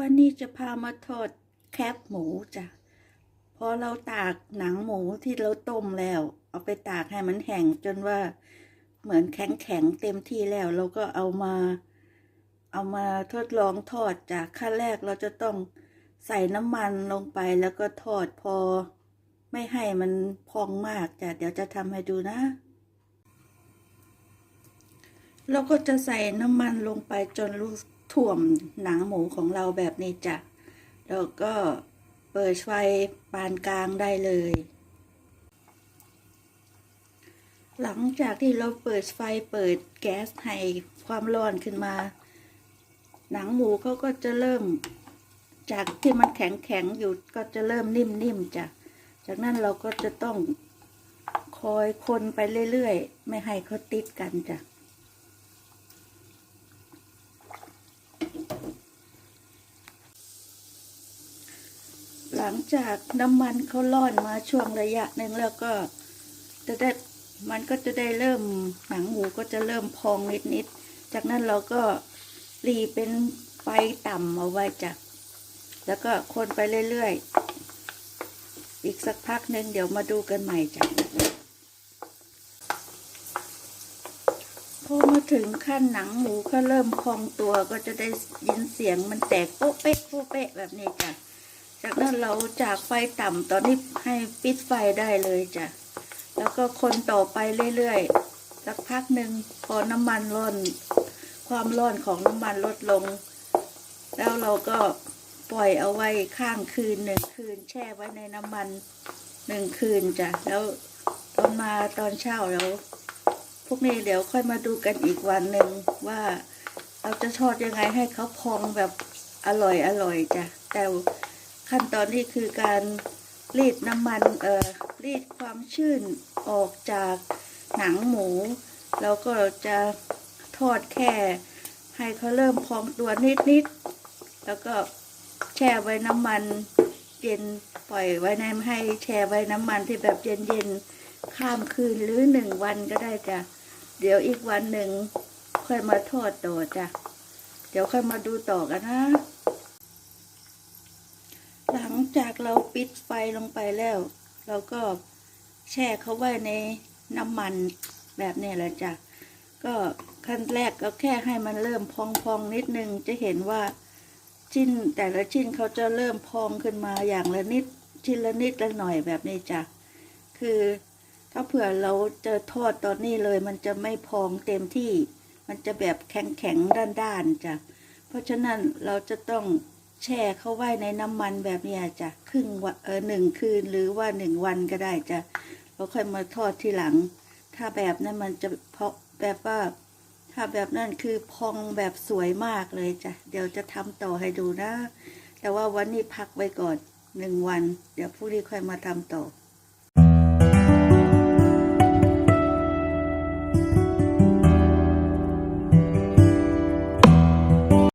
วันนี้จะพามาทอดแคบหมูจ้ะ พอเราตากหนังหมูที่เราต้มแล้ว เอาไปตากให้มันแห้งจนว่าเหมือนแข็งแข็งๆเต็มที่แล้ว เราก็เอามา เอามาทดลองทอดจากขั้นแรกเราจะต้องใส่น้ำมันลงไปแล้วก็ทอดพอ ไม่ให้มันพองมากจ้ะเดี๋ยวจะทำให้ดูนะเราก็จะใส่น้ำมันลงไปจนรู้ ท่วมหนังหมูของเราแบบนี้จ้ะแล้วก็เปิดไฟปานกลางได้เลย หลังจากที่เราเปิดไฟเปิดแก๊สให้ความร้อนขึ้นมา หนังหมูเขาก็จะเริ่ม จากที่มันแข็งแข็งๆอยู่ก็จะเริ่มนิ่มๆจ้ะจากนั้นเราก็จะต้องคอยคนไปเรื่อยๆ ไม่ให้เขาติดกันจ้ะ ลังจากน้ำมันเขาร้อนมาช่วงระยะหนึ่งแล้วก็จะได้มันก็จะได้เริ่มหนังหมูก็จะเริ่มพองนิดๆ จากนั้นเราก็รีเป็นไฟต่ำเอาไว้จ้ะแล้วก็คนไปเรื่อยๆ อีกสักพักหนึ่งเดี๋ยวมาดูกันใหม่จ้ะพอมาถึงขั้นหนังหมูก็เริ่มพองตัวก็จะได้ยินเสียงมันแตกโป๊ะเป๊ะโป๊ะเป๊ะแบบนี้จ้ะ จากนั้นเราจากไฟต่ำตอนนี้ให้ปิดไฟได้เลยจ้ะ แล้วก็คนต่อไปเรื่อยๆ สักพักหนึ่งพอน้ำมันร้อน ความร้อนของน้ำมันลดลง แล้วเราก็ปล่อยเอาไว้ข้างคืนหนึ่งคืนแช่ไว้ในน้ำมันหนึ่งคืนจ้ะ แล้วตอนมาตอนเช้าเราพวกนี้เดี๋ยวค่อยมาดูกันอีกวันหนึ่งว่าเราจะทอดยังไงให้เขาพองแบบอร่อยอร่อยจ้ะ แต่ ขั้นตอนนี้คือการรีดน้ำมันเอ่อรีดความชื้นออกจากหนังหมู แล้วก็จะทอดแค่ให้เขาเริ่มพองตัวนิดๆแล้วก็แช่ไว้น้ำมันเย็นปล่อยไว้ในให้แช่ไว้น้ำมันที่แบบเย็นๆข้ามคืนหรือหนึ่งวันก็ได้จ้ะเดี๋ยวอีกวันหนึ่งค่อยมาทอดต่อจ้ะเดี๋ยวค่อยมาดูต่อกันนะ หลังจากเราปิดไฟลงไปแล้ว เราก็แช่เขาไว้ในน้ำมันแบบนี้แหละจ้ะก็ขั้นแรกก็แค่ให้มันเริ่มพองๆนิดนึงจะเห็นว่าชิ้นแต่ละชิ้นเขาจะเริ่มพองขึ้นมาอย่างละนิดชิ้นละนิดละหน่อยแบบนี้จ้ะคือถ้าเผื่อเราจะทอดตอนนี้เลย มันจะไม่พองเต็มที่ มันจะแบบแข็งๆด้านๆจ้ะเพราะฉะนั้นเราจะต้อง แช่เขาไว้ในน้ำมันแบบนี้จ้ะครึ่งวันเออหนึ่งคืนหรือว่าหนึ่งวันก็ได้จ้ะเราค่อยมาทอดทีหลัง ถ้าแบบนั้นมันจะเพาะแบบว่า ถ้าแบบนั้นคือพองแบบสวยมากเลยจ้ะเดี๋ยวจะทำต่อให้ดูนะ แต่ว่าวันนี้พักไว้ก่อนหนึ่งวัน เดี๋ยวพรุ่งนี้ค่อยมาทำต่อ